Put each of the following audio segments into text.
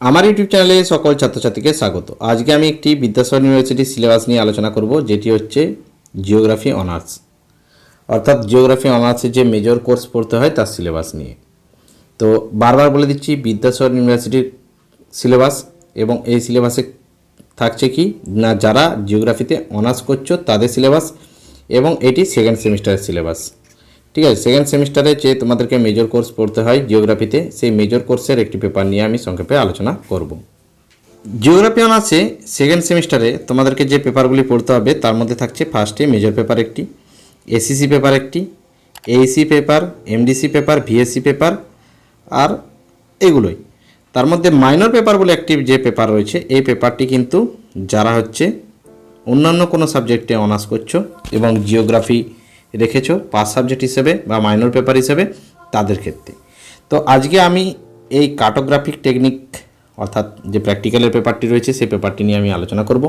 আমার ইউটিউব চ্যানেলে সকল ছাত্রছাত্রীকে স্বাগত। আজকে আমি একটি বিদ্যাসাগর ইউনিভার্সিটির সিলেবাস নিয়ে আলোচনা করব, যেটি হচ্ছে জিওগ্রাফি অনার্স। অর্থাৎ জিওগ্রাফি অনার্সের যে মেজর কোর্স পড়তে হয় তার সিলেবাস নিয়ে। তো বারবার বলে দিচ্ছি, বিদ্যাসাগর ইউনিভার্সিটির সিলেবাস এবং এই সিলেবাসে থাকছে কি, না যারা জিওগ্রাফিতে অনার্স করছ তাদের সিলেবাস এবং এটি সেকেন্ড সেমিস্টারের সিলেবাস। ঠিক আছে সেকেন্ড সেমিস্টারে যে তোমাদেরকে মেজর কোর্স পড়তে হয় জিওগ্রাফিতে সেই মেজর কোর্সের একটি পেপার নিয়ে আমি সংক্ষেপে আলোচনা করব। জিওগ্রাফি অনার্সে সেকেন্ড সেমিস্টারে তোমাদেরকে যে পেপারগুলি পড়তে হবে, তার মধ্যে থাকছে ফার্স্টে মেজর পেপার একটি এসিসি পেপার একটি AEC paper MDC paper VSC paper আর এগুলোই। তার মধ্যে মাইনর পেপার বলে একটি যে পেপার রয়েছে, এই পেপারটি কিন্তু যারা হচ্ছে অন্যান্য কোনো সাবজেক্টে অনার্স করছ এবং জিওগ্রাফি রেখেছো পাস সাবজেক্ট হিসেবে বা মাইনর পেপার হিসেবে তাদের ক্ষেত্রে। তো আজকে আমি এই কার্টোগ্রাফিক টেকনিক অর্থাৎ যে প্র্যাকটিক্যালের পেপারটি রয়েছে, সেই পেপারটি নিয়ে আমি আলোচনা করব।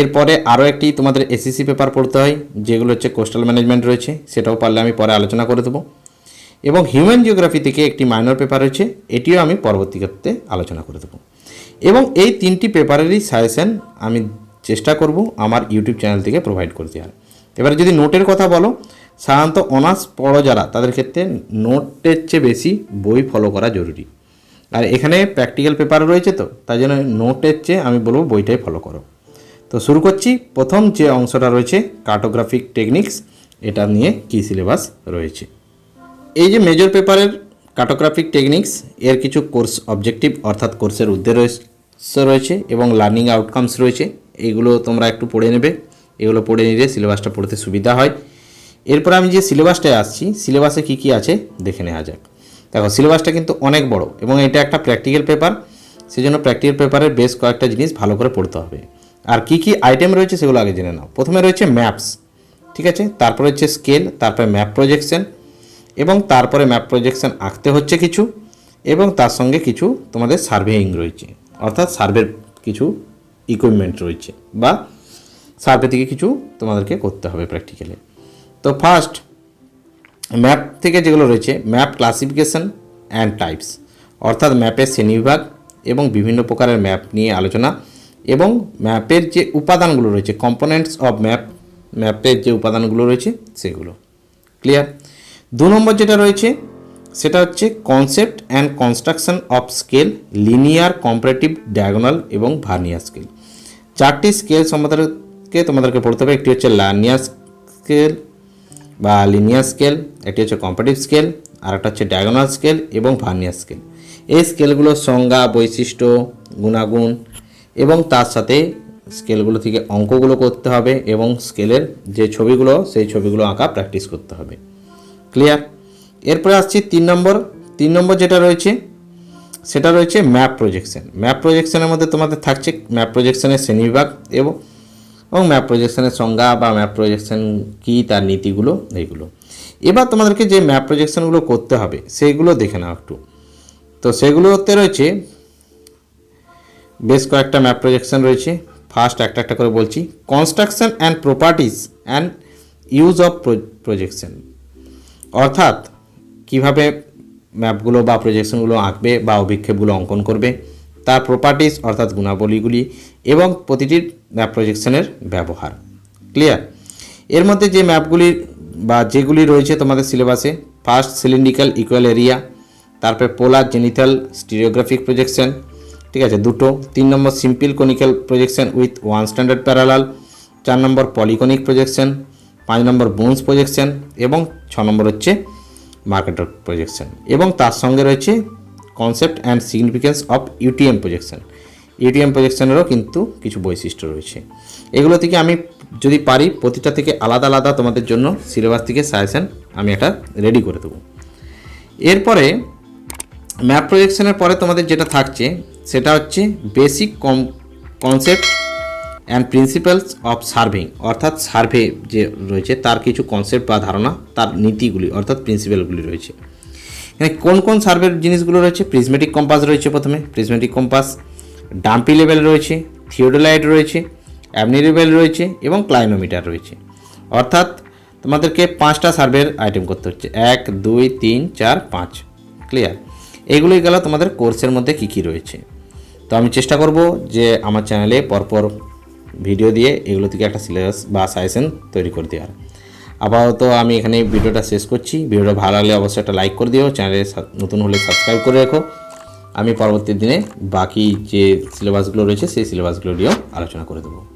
এরপরে আরও একটি তোমাদের এসএসসি পেপার পড়তে হয়, যেগুলো হচ্ছে কোস্টাল ম্যানেজমেন্ট রয়েছে, সেটাও পারলে আমি পরে আলোচনা করে দেবো। এবং হিউম্যান জিওগ্রাফি থেকে একটি মাইনর পেপার রয়েছে, এটিও আমি পরবর্তী ক্ষেত্রে আলোচনা করে দেবো। এবং এই তিনটি পেপারেরই সাজেশন আমি চেষ্টা করব আমার ইউটিউব চ্যানেল থেকে প্রোভাইড করে দেওয়ার। এবারে যদি নোটের কথা বলো, সাধারণত অনার্স পড়ো যারা, তাদের ক্ষেত্রে নোটের চেয়ে বেশি বই ফলো করা জরুরি। আর এখানে প্র্যাকটিক্যাল পেপার রয়েছে তো, তাই জন্য নোটের চেয়ে আমি বলব বইটাই ফলো করো। তো শুরু করছি, প্রথম যে অংশটা রয়েছে কার্টোগ্রাফিক টেকনিক্স এটা নিয়ে কী সিলেবাস রয়েছে। এই যে মেজর পেপারের কার্টোগ্রাফিক টেকনিক্স এর কিছু কোর্স অবজেক্টিভ অর্থাৎ কোর্সের উদ্দেশ্য রয়েছে, এবং লার্নিং আউটকামস রয়েছে এইগুলো তোমরা একটু পড়ে নেবে। এগুলো পড়ে নিলে সিলেবাসটা পড়তে সুবিধা হয়। এরপর আমি যে সিলেবাসটায় আসছি, সিলেবাসে কী কী আছে দেখে নেওয়া যাক। দেখো, সিলেবাসটা কিন্তু অনেক বড় এবং এটা একটা প্র্যাকটিক্যাল পেপার সেজন্য প্র্যাকটিক্যাল পেপারের বেশ কয়েকটা জিনিস ভালো করে পড়তে হবে। আর কি কি আইটেম রয়েছে সেগুলো আগে জেনে নাও। প্রথমে রয়েছে ম্যাপস ঠিক আছে? তারপরে হচ্ছে স্কেল তারপরে ম্যাপ প্রজেকশন এবং তারপরে ম্যাপ প্রজেকশন আঁকতে হচ্ছে কিছু এবং তার সঙ্গে কিছু তোমাদের সার্ভেইং রয়েছে। অর্থাৎ সার্ভের কিছু ইকুইপমেন্ট রয়েছে বা সার্ভে থেকে কিছু তোমাদেরকে করতে হবে প্র্যাকটিক্যালে তো ফার্স্ট ম্যাপ থেকে যেগুলো রয়েছে ম্যাপ ক্লাসিফিকেশন অ্যান্ড টাইপস অর্থাৎ ম্যাপের শ্রেণীবিভাগ এবং বিভিন্ন প্রকারের ম্যাপ নিয়ে আলোচনা এবং ম্যাপের যে উপাদানগুলো রয়েছে কম্পোনেন্টস অফ ম্যাপ ম্যাপের যে উপাদানগুলো রয়েছে, সেগুলো। ক্লিয়ার দু নম্বর যেটা রয়েছে, সেটা হচ্ছে concept and construction of scale linear comparative diagonal এবং ভার্নিয়ার স্কেল চারটি স্কেল সম্বন্ধে তোমাদেরকে পড়তে হবে, একটি হচ্ছে লার্নিয়ার স্কেল বা লিনিয়ার স্কেল একটি হচ্ছে কম্পারেটিভ স্কেল আর একটা হচ্ছে ডায়াগোনাল স্কেল এবং ভার্নিয়ার স্কেল এই স্কেলগুলোর সংজ্ঞা, বৈশিষ্ট্য, গুণাগুণ এবং তার সাথে স্কেলগুলো থেকে অঙ্কগুলো করতে হবে এবং স্কেলের যে ছবিগুলো, সেই ছবিগুলো আঁকা প্র্যাকটিস করতে হবে। ক্লিয়ার এরপরে আসছি তিন নম্বর। তিন নম্বর যেটা রয়েছে, সেটা রয়েছে ম্যাপ প্রজেকশন ম্যাপ প্রজেকশনের মধ্যে তোমাদের থাকছে ম্যাপ প্রজেকশনের শ্রেণীবিভাগ এবং এবং ম্যাপ প্রজেকশনের সংজ্ঞা বা ম্যাপ প্রজেকশন কী, তার নীতিগুলো, এইগুলো। এবার তোমাদেরকে যে ম্যাপ প্রজেকশনগুলো করতে হবে সেইগুলো দেখে নাও একটু। তো সেগুলোতে রয়েছে, বেশ কয়েকটা ম্যাপ প্রজেকশন রয়েছে। ফার্স্ট একটা একটা করে বলছি। Construction and properties and use of projection অর্থাৎ, কীভাবে ম্যাপগুলো বা প্রজেকশনগুলো আঁকবে বা অভিক্ষেপগুলো অঙ্কন করবে। তার প্রপার্টিস অর্থাৎ গুণাবলীগুলি এবং প্রতিটির ম্যাপ প্রজেকশনের ব্যবহার। ক্লিয়ার এর মধ্যে যে ম্যাপগুলি বা যেগুলি রয়েছে তোমাদের সিলেবাসে ফার্স্ট সিলিন্ডিক্যাল ইকুয়াল এরিয়া তারপরে পোলার জেনিথাল স্টিরিওগ্রাফিক প্রজেকশন ঠিক আছে, দুটো, তিন নম্বর simple conical projection with one standard parallel চার নম্বর পলিকনিক প্রজেকশন পাঁচ নম্বর বোনস প্রজেকশন এবং ছ নম্বর হচ্ছে মার্কেটার প্রজেকশন এবং তার সঙ্গে রয়েছে concept and significance of UTM projection UTM প্রজেকশনেরও কিন্তু কিছু বৈশিষ্ট্য রয়েছে। এগুলো থেকে আমি যদি পারি, প্রতিটা থেকে আলাদা আলাদা তোমাদের জন্য সিলেবাস থেকে সাজেশন আমি এটা রেডি করে দেবো। এরপরে ম্যাপ প্রজেকশনের পরে তোমাদের যেটা থাকছে, সেটা হচ্ছে basic com concept and principles of surveying অর্থাৎ সার্ভে যে রয়েছে, তার কিছু কনসেপ্ট বা ধারণা, তার নীতিগুলি, অর্থাৎ প্রিন্সিপালগুলি রয়েছে। এখানে কোন কোন সার্ভের জিনিসগুলো রয়েছে? প্রিজমেটিক কম্পাস রয়েছে প্রথমে। প্রিজমেটিক কম্পাস ডাম্পি লেভেল রয়েছে থিওডোলাইট রয়েছে অ্যামনি লেভেল রয়েছে এবং ক্লাইনোমিটার রয়েছে। অর্থাৎ তোমাদেরকে পাঁচটা সার্ভের আইটেম করতে হচ্ছে। এক, দুই, তিন, চার, পাঁচ। ক্লিয়ার এগুলোই গেল তোমাদের কোর্সের মধ্যে কী কী রয়েছে। তো আমি চেষ্টা করব যে আমার চ্যানেলে পরপর ভিডিও দিয়ে এগুলো থেকে একটা সিলেবাস বা সাজেশন তৈরি করে দেওয়ার। আপাতত আমি এখানে ভিডিওটা শেষ করছি। ভিডিওটা ভালো লাগলে অবশ্যই একটা লাইক করে দিও। চ্যানেলে নতুন হলে সাবস্ক্রাইব করে রেখো। আমি পরবর্তী দিনে বাকি যে সিলেবাসগুলো রয়েছে, সেই সিলেবাসগুলো নিয়েও আলোচনা করে দেবো।